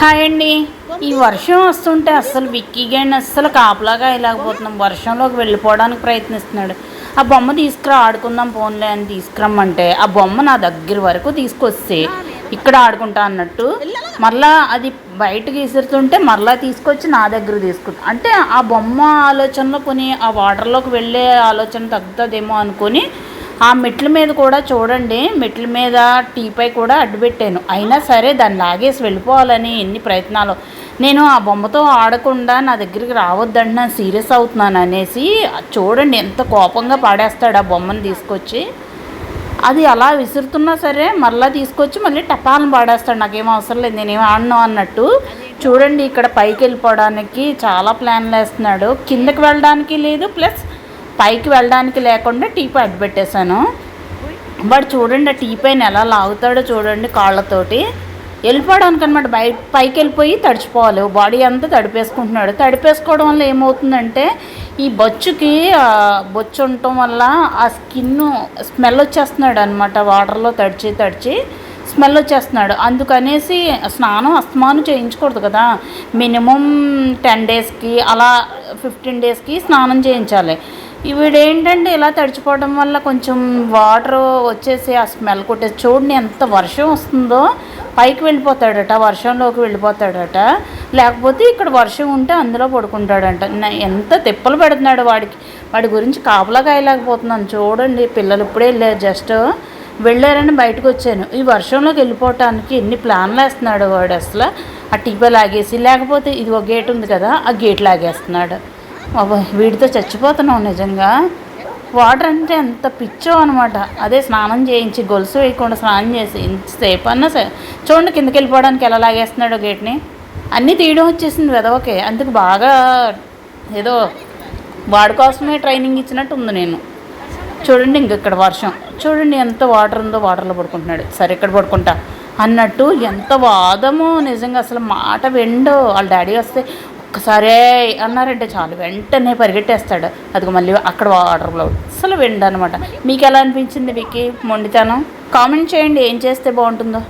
Hi అండి. ఈ వర్షం వస్తుంటే అస్సలు విక్కీ గైన్ అస్సలు కాపలాగా ఇలాగపోతున్నాం వర్షంలోకి వెళ్ళిపోవడానికి ప్రయత్నిస్తున్నాడు. ఆ బొమ్మ తీసుకురా ఆడుకుందాం పోన్లే అని తీసుకురమ్మంటే ఆ బొమ్మ నా దగ్గర వరకు తీసుకొస్తే ఇక్కడ ఆడుకుంటా అన్నట్టు. మరలా అది బయటకు విసురుతుంటే మరలా తీసుకొచ్చి నా దగ్గర తీసుకుంటా. అంటే ఆ బొమ్మ ఆలోచనలో కొని ఆ వాటర్లోకి వెళ్ళే ఆలోచన తగ్గుతుందేమో అనుకొని ఆ మెట్ల మీద కూడా చూడండి మెట్ల మీద టీపై కూడా అడ్డుపెట్టాను అయినా సరే దాన్ని లాగేసి వెళ్ళిపోవాలని ఎన్ని ప్రయత్నాలు. నేను ఆ బొమ్మతో ఆడకుండా నా దగ్గరికి రావద్దండి నేను సీరియస్ అవుతున్నాను అనేసి చూడండి ఎంత కోపంగా పాడేస్తాడు ఆ బొమ్మను తీసుకొచ్చి. అది అలా విసురుతున్నా సరే మళ్ళీ తీసుకొచ్చి మళ్ళీ టపాలను పాడేస్తాడు. నాకేం అవసరం లేదు నేనేం ఆడను అన్నట్టు. చూడండి ఇక్కడ పైకి వెళ్ళిపోవడానికి చాలా ప్లాన్లు వేస్తున్నాడు. కిందకి వెళ్ళడానికి లేదు ప్లస్ పైకి వెళ్ళడానికి లేకుండా టీపై అడ్డు పెట్టేశాను. వాడు చూడండి ఆ టీపైని ఎలా లాగుతాడో చూడండి కాళ్ళతోటి. వెళ్ళిపోవడానికి అనమాట బయ పైకి వెళ్ళిపోయి తడిచిపోవాలి. బాడీ అంతా తడిపేసుకుంటున్నాడు. తడిపేసుకోవడం వల్ల ఏమవుతుందంటే ఈ బొచ్చుకి బొచ్చు ఉండటం వల్ల ఆ స్కిన్ స్మెల్ వచ్చేస్తున్నాడు అనమాట వాటర్లో తడిచి తడిచి స్మెల్ వచ్చేస్తున్నాడు. అందుకనేసి స్నానం అస్తమానం చేయించకూడదు కదా. మినిమం టెన్ డేస్కి అలా ఫిఫ్టీన్ డేస్కి స్నానం చేయించాలి. ఇవిడేంటంటే ఇలా తడిచిపోవడం వల్ల కొంచెం వాటర్ వచ్చేసి ఆ స్మెల్ కొట్టేసి చూడండి ఎంత వర్షం వస్తుందో పైకి వెళ్ళిపోతాడట వర్షంలోకి వెళ్ళిపోతాడట. లేకపోతే ఇక్కడ వర్షం ఉంటే అందులో పడుకుంటాడంట. ఎంత తిప్పలు పెడుతున్నాడు వాడికి. వాడి గురించి కాపలా కాయలేకపోతున్నాను. చూడండి పిల్లలు ఇప్పుడే వెళ్ళారు. జస్ట్ వెళ్ళారని బయటకు వచ్చాను. ఈ వర్షంలోకి వెళ్ళిపోవటానికి ఎన్ని ప్లాన్లు వేస్తున్నాడు వాడు అసలు? ఆ టీపే లాగేసి లేకపోతే ఇది ఒక గేట్ ఉంది కదా ఆ గేట్ లాగేస్తున్నాడు. వీటితో వీడితో చచ్చిపోతున్నాం నిజంగా. వాటర్ అంటే ఎంత పిచ్చో అనమాట అదే స్నానం చేయించి గొలుసు వేయకుండా స్నానం చేసి ఇంతసేపు అన్నా సరే. చూడండి కిందకి వెళ్ళిపోవడానికి ఎలా లాగేస్తున్నాడు గేట్ని. అన్నీ తీయడం వచ్చేసింది వెదవకే. అందుకు బాగా ఏదో వాడి కోసమే ట్రైనింగ్ ఇచ్చినట్టు ఉంది నేను. చూడండి ఇంక ఇక్కడ వర్షం. చూడండి ఎంత వాటర్ ఉందో వాటర్లో పడుకుంటున్నాడు. సరే ఇక్కడ పడుకుంటా. అన్నట్టు ఎంత వాదమో నిజంగా. అసలు మాట వెండో. వాళ్ళ డాడీ వస్తే ఒక్కసారే అన్నారంటే చాలు. వెంటనే పరిగెట్టేస్తాడు. అదిగో మళ్ళీ అక్కడ వాటర్లో అసలు విండనమాట అనమాట మీకు ఎలా అనిపించింది విక్కీ మొండితనం? కామెంట్ చేయండి. ఏం చేస్తే బాగుంటుందో.